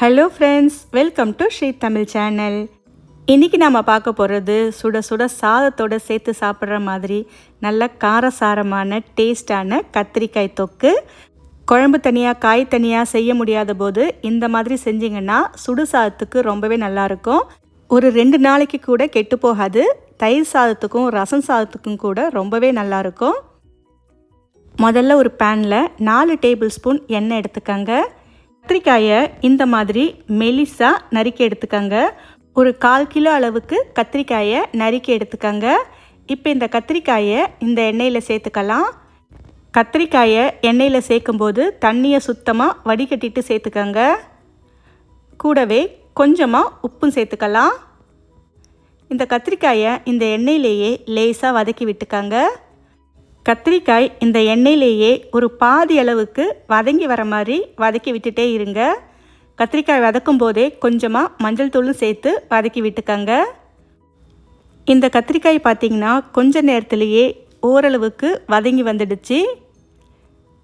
Hello friends welcome to Sri Tamil channel இன்றைக்கி நாம் பார்க்க போகிறது சுட சுட சாதத்தோட சேர்த்து சாப்பிட்ற மாதிரி நல்ல காரசாரமான டேஸ்டான கத்திரிக்காய் தொக்கு. குழம்பு தனியாக காய் தனியாக செய்ய முடியாத போது இந்த மாதிரி செஞ்சிங்கன்னா சுடு சாதத்துக்கு ரொம்பவே நல்லாயிருக்கும் ஒரு ரெண்டு நாளைக்கு கூட கெட்டு போகாது. தயிர் சாதத்துக்கும் ரசம் சாதத்துக்கும் கூட ரொம்பவே நல்லாயிருக்கும் முதல்ல ஒரு பேனில் நாலு டேபிள் ஸ்பூன் எண்ணெய் எடுத்துக்கங்க. கத்திரிக்காயை இந்த மாதிரி மெலிசாக நறுக்கி எடுத்துக்கங்க. ஒரு கால் கிலோ அளவுக்கு கத்திரிக்காயை நறுக்கி எடுத்துக்கங்க. இப்போ இந்த கத்திரிக்காயை இந்த எண்ணெயில் சேர்த்துக்கலாம். கத்திரிக்காயை எண்ணெயில் சேர்க்கும்போது தண்ணியை சுத்தமாக வடிகட்டிட்டு சேர்த்துக்கங்க. கூடவே கொஞ்சமாக உப்பும் சேர்த்துக்கலாம். இந்த கத்திரிக்காயை இந்த எண்ணெயிலேயே லேசாக வதக்கி விட்டுக்கங்க. கத்திரிக்காய் இந்த எண்ணெயிலேயே ஒரு பாதி அளவுக்கு வதங்கி வர மாதிரி வதக்கி விட்டுட்டே இருங்க. கத்திரிக்காய் வதக்கும் போதே கொஞ்சமாக மஞ்சள் தூளும் சேர்த்து வதக்கி விட்டுக்கங்க. இந்த கத்திரிக்காய் பார்த்திங்கன்னா கொஞ்ச நேரத்துலேயே ஓரளவுக்கு வதங்கி வந்துடுச்சு.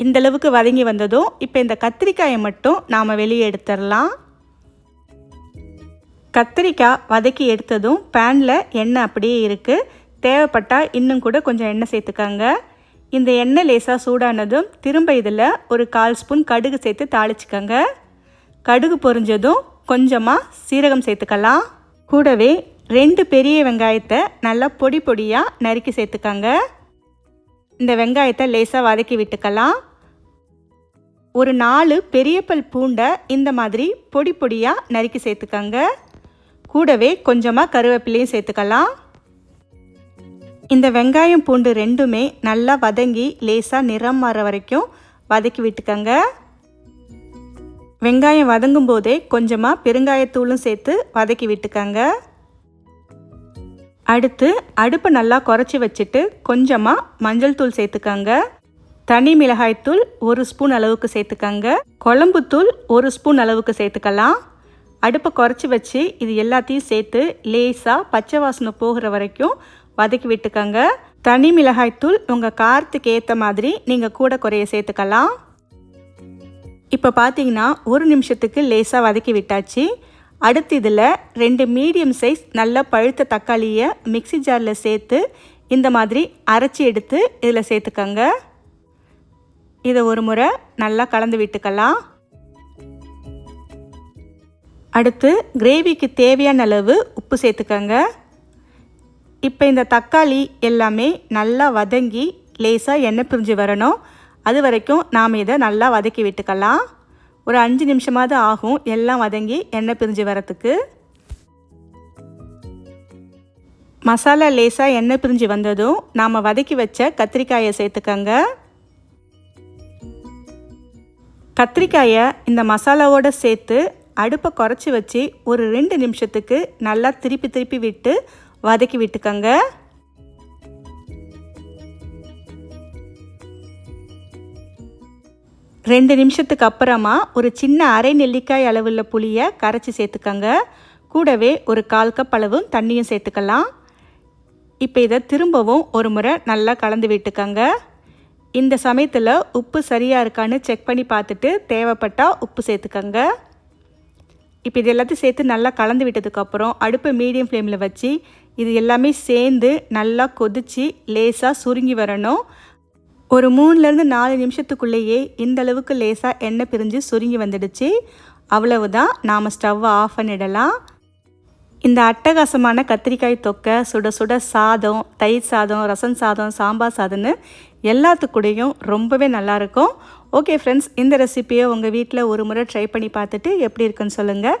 இந்த அளவுக்கு வதங்கி வந்ததும் இப்போ இந்த கத்திரிக்காயை மட்டும் நாம் வெளியே எடுத்துடலாம். கத்திரிக்காய் வதக்கி எடுத்ததும் பேனில் எண்ணெய் அப்படியே இருக்குது தேவைப்பட்டால் இன்னும் கூட கொஞ்சம் எண்ணெய் சேர்த்துக்கங்க. இந்த எண்ணெய் லேசாக சூடானதும் திரும்ப இதில் ஒரு கால் ஸ்பூன் கடுகு சேர்த்து தாளிச்சுக்கோங்க. கடுகு பொரிஞ்சதும் கொஞ்சமாக சீரகம் சேர்த்துக்கலாம். கூடவே ரெண்டு பெரிய வெங்காயத்தை நல்லா பொடி பொடியாக நறுக்கி சேர்த்துக்கங்க. இந்த வெங்காயத்தை லேசாக வதக்கி விட்டுக்கலாம். ஒரு நாலு பெரியப்பல் பூண்டை இந்த மாதிரி பொடி பொடியாக நறுக்கி சேர்த்துக்கங்க. கூடவே கொஞ்சமாக கருவேப்பிலையும் சேர்த்துக்கலாம். இந்த வெங்காயம் பூண்டு ரெண்டுமே நல்லா வதங்கி லேசாக நிறம் மாற வரைக்கும் வதக்கி விட்டுக்கங்க. வெங்காயம் வதங்கும் போதே கொஞ்சமாக பெருங்காயத்தூளும் சேர்த்து வதக்கி விட்டுக்கங்க. அடுத்து அடுப்பை நல்லா குறைச்சி வச்சுட்டு கொஞ்சமாக மஞ்சள் தூள் சேர்த்துக்கங்க. தனி மிளகாய்த்தூள் ஒரு ஸ்பூன் அளவுக்கு சேர்த்துக்கங்க. குழம்புத்தூள் ஒரு ஸ்பூன் அளவுக்கு சேர்த்துக்கலாம். அடுப்பை குறைச்சி வச்சு இது எல்லாத்தையும் சேர்த்து லேசாக பச்சை வாசனை போகிற வரைக்கும் வதக்கி விட்டுக்கங்க. தனி மிளகாய்த்தூள் உங்கள் காரத்துக்கு ஏற்ற மாதிரி நீங்கள் கூட குறைய சேர்த்துக்கலாம். இப்போ பார்த்தீங்கன்னா ஒரு நிமிஷத்துக்கு லேசாக வதக்கி விட்டாச்சு. அடுத்து இதில் ரெண்டு மீடியம் சைஸ் நல்ல பழுத்த தக்காளியை மிக்சி ஜாரில் சேர்த்து இந்த மாதிரி அரைச்சி எடுத்து இதில் சேர்த்துக்கங்க. இதை ஒரு முறை நல்லா கலந்து விட்டுக்கலாம். அடுத்து கிரேவிக்கு தேவையான அளவு உப்பு சேர்த்துக்கங்க. இப்போ இந்த தக்காளி எல்லாமே நல்லா வதங்கி லேசாக எண்ணெய் பிரிஞ்சு வரணும். அது வரைக்கும் நாம் இதை நல்லா வதக்கி விட்டுக்கலாம். ஒரு அஞ்சு நிமிஷமாவது ஆகும். எல்லாம் வதங்கி எண்ணெய் பிரிஞ்சு வரத்துக்கு. மசாலா லேசாக எண்ணெய் பிரிஞ்சு வந்ததும் நாம் வதக்கி வச்ச கத்திரிக்காயை சேர்த்துக்கங்க. கத்திரிக்காயை இந்த மசாலாவோடு சேர்த்து அடுப்பை குறைச்சி வச்சு ஒரு ரெண்டு நிமிஷத்துக்கு நல்லா திருப்பி திருப்பி விட்டு வதக்கி விட்டுக்கோங்க. ரெண்டு நிமிஷத்துக்கு அப்புறமா ஒரு சின்ன அரை நெல்லிக்காய் அளவுள்ள புளியை கரைச்சி சேர்த்துக்கோங்க. கூடவே ஒரு கால் கப் அளவும் தண்ணியும் சேர்த்துக்கலாம். இப்போ இதை திரும்பவும் ஒரு முறை நல்லா கலந்து விட்டுக்கோங்க. இந்த சமயத்தில் உப்பு சரியாக இருக்கான்னு செக் பண்ணி பார்த்துட்டு தேவைப்பட்டால் உப்பு சேர்த்துக்கோங்க. இப்போ இது எல்லாத்தையும் சேர்த்து நல்லா கலந்து விட்டதுக்கப்புறம் அடுப்பை மீடியம் ஃப்ளேமில் வச்சு இது எல்லாமே சேர்ந்து நல்லா கொதித்து லேசாக சுருங்கி வரணும். ஒரு மூணுலேருந்து நாலு நிமிஷத்துக்குள்ளேயே இந்த அளவுக்கு லேசாக எண்ணெய் பிரிஞ்சு சுருங்கி வந்துடுச்சு. அவ்வளவுதான். நாம் ஸ்டவ்வை ஆஃப் பண்ணிடலாம். இந்த அட்டகாசமான கத்திரிக்காய் தொக்கை சுட சுட சாதம் தயிர் சாதம் ரசம் சாதம் சாம்பார் சாதம்னு எல்லாத்துக்கூடையும் ரொம்பவே நல்லாயிருக்கும். ஓகே ஃப்ரெண்ட்ஸ் இந்த ரெசிப்பியை உங்கள் வீட்டில் ஒரு முறை ட்ரை பண்ணி பார்த்துட்டு எப்படி இருக்குன்னு சொல்லுங்கள்